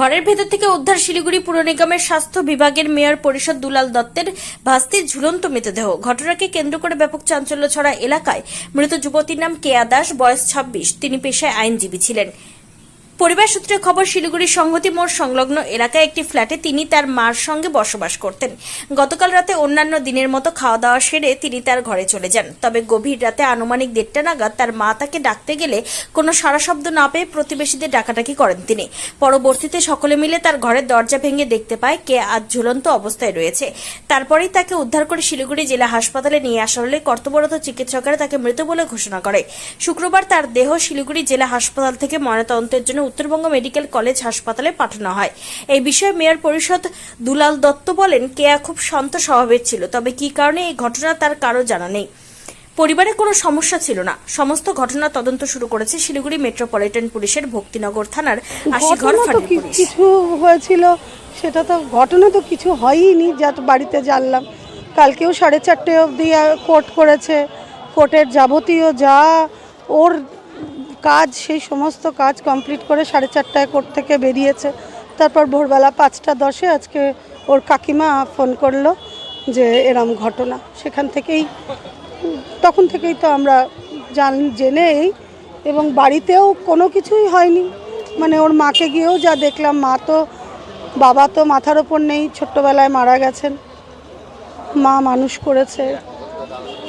ঘরের ভেতর থেকে উদ্ধার শিলিগুড়ি পুর নিগমের স্বাস্থ্য বিভাগের মেয়র পরিষদ দুলাল দত্তের ভাস্তির ঝুলন্ত মৃতদেহ। ঘটনাকে কেন্দ্র করে ব্যাপক চাঞ্চল্য ছড়া এলাকায় মৃত যুবতীর নাম কেয়া দাস, বয়স ছাব্বিশ। তিনি পেশায় আইনজীবী ছিলেন। পরিবার সূত্রে খবর, শিলিগুড়ির সংহতি মোড় সংলগ্ন এলাকায় একটি ফ্ল্যাটে তিনি তার মার সঙ্গে বসবাস করতেন। গতকাল রাতে অন্যান্য দিনের মতো খাওয়া দাওয়া সেরে তিনি তার ঘরে চলে যান। তবে গভীর রাতে আনুমানিক দেড়টা নাগাদ তার মা তাকে ডাকতে গেলে কোনো সারা শব্দ না পেয়ে প্রতিবেশীদের ডাকাডাকি করেন তিনি। পরবর্তীতে সকলে মিলে তার ঘরের দরজা ভেঙে দেখতে পায় কে আজ ঝুলন্ত অবস্থায় রয়েছে। তারপরেই তাকে উদ্ধার করে শিলিগুড়ি জেলা হাসপাতালে নিয়ে আসা হলে কর্তব্যরত চিকিৎসকেরা তাকে মৃত বলে ঘোষণা করে। শুক্রবার তার দেহ শিলিগুড়ি জেলা হাসপাতাল থেকে ময়নাতদন্তের জন্য উত্তরবঙ্গ মেডিকেল কলেজ হাসপাতালে পাঠানো হয়। এই বিষয়ে মেয়র পরিষদ দুলাল দত্ত বলেন কেয়া খুব শান্ত স্বভাবের ছিল তবে কি কারণে এই ঘটনা তার কারও জানা নেই। পরিবারে কোনো সমস্যা ছিল না। সমস্ত ঘটনা তদন্ত শুরু করেছে শিলিগুড়ি মেট্রোপলিটন পুলিশের ভক্তিনগর থানার আশিঘর কিছু হয়েছিল সেটা তো ঘটনা তো কিছু হয়ইনি যা বাড়িতে জানলাম। কালকেও সাড়ে চারটে অবধি কোর্ট করেছে। কোর্টের যাবতীয় যা ওর কাজ, সেই সমস্ত কাজ কমপ্লিট করে সাড়ে চারটায় কোর্ট থেকে বেরিয়েছে। তারপর ভোরবেলা পাঁচটা দশে আজকে ওর কাকিমা ফোন করল যে এরম ঘটনা। সেখান থেকেই, তখন থেকেই তো আমরা জান জেনেই এবং বাড়িতেও কোনো কিছুই হয়নি। মানে ওর মাকে গিয়েও যা দেখলাম, মা তো, বাবা তো মাথার ওপর নেই, ছোট্টবেলায় মারা গেছেন। মা মানুষ করেছে।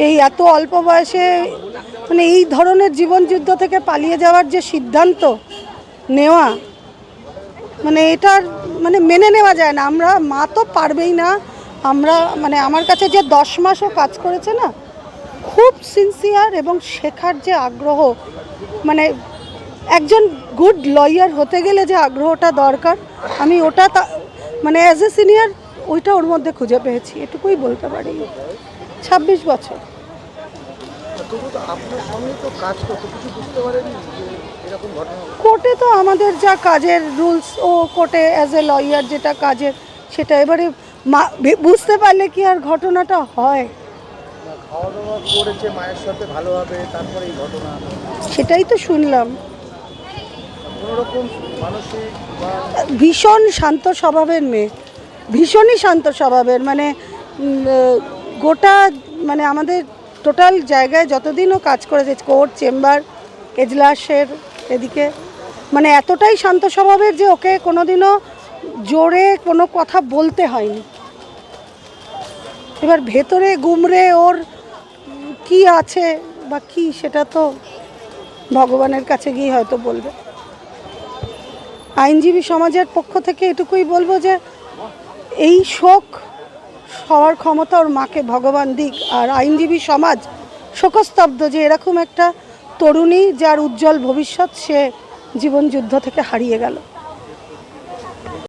এই এত অল্প বয়সে মানে এই ধরনের জীবনযুদ্ধ থেকে পালিয়ে যাওয়ার যে সিদ্ধান্ত নেওয়া মানে এটার মানে মেনে নেওয়া যায় না। আমরা মা তো পারবেই না। আমরা মানে আমার কাছে যে দশ মাসও কাজ করেছে না, খুব সিনসিয়ার এবং শেখার যে আগ্রহ মানে একজন গুড লয়ার হতে গেলে যে আগ্রহটা দরকার, আমি ওটা মানে অ্যাজ এ সিনিয়র ওইটা ওর মধ্যে খুঁজে পেয়েছি। এটুকুই বলতে পারি। ছাব্বিশ বছর। তবু তো আপনার সঙ্গে তো কাজ করতে কিছু বুঝতে পারেনি এরকম ঘটনা কোর্টে তো আমাদের যা কাজের রুলস ও কোর্টে অ্যাজ এ লয়ার যেটা কাজের সেটা এবারে বুঝতে পারলে কি আর ঘটনাটা হয়? খাওয়া দাওয়া করেছে মায়ের সাথে ভালোভাবে তারপরে এই ঘটনা। সেটাই তো শুনলাম। ভীষণ শান্ত স্বভাবের মেয়ে ভীষণই শান্ত স্বভাবের মানে গোটা মানে আমাদের টোটাল জায়গায় যতদিনও কাজ করেছে, কোর্ট, চেম্বার, এজলাসের এদিকে মানে এতটাই শান্ত স্বভাবের যে ওকে কোনোদিনও জোরে কোনো কথা বলতে হয়নি। এবার ভেতরে গুমরে ওর কি আছে বা কি সেটা তো ভগবানের কাছে গিয়ে হয়তো বলবে। আইনজীবী সমাজের পক্ষ থেকে এটুকুই বলব যে, এই শোক হওয়ার ক্ষমতা ওর মাকে ভগবান দিক। আর আইনজীবী সমাজ শোকস্তব্ধ যে এরকম একটা তরুণী যার উজ্জ্বল ভবিষ্যৎ সে জীবন যুদ্ধ থেকে হারিয়ে গেল।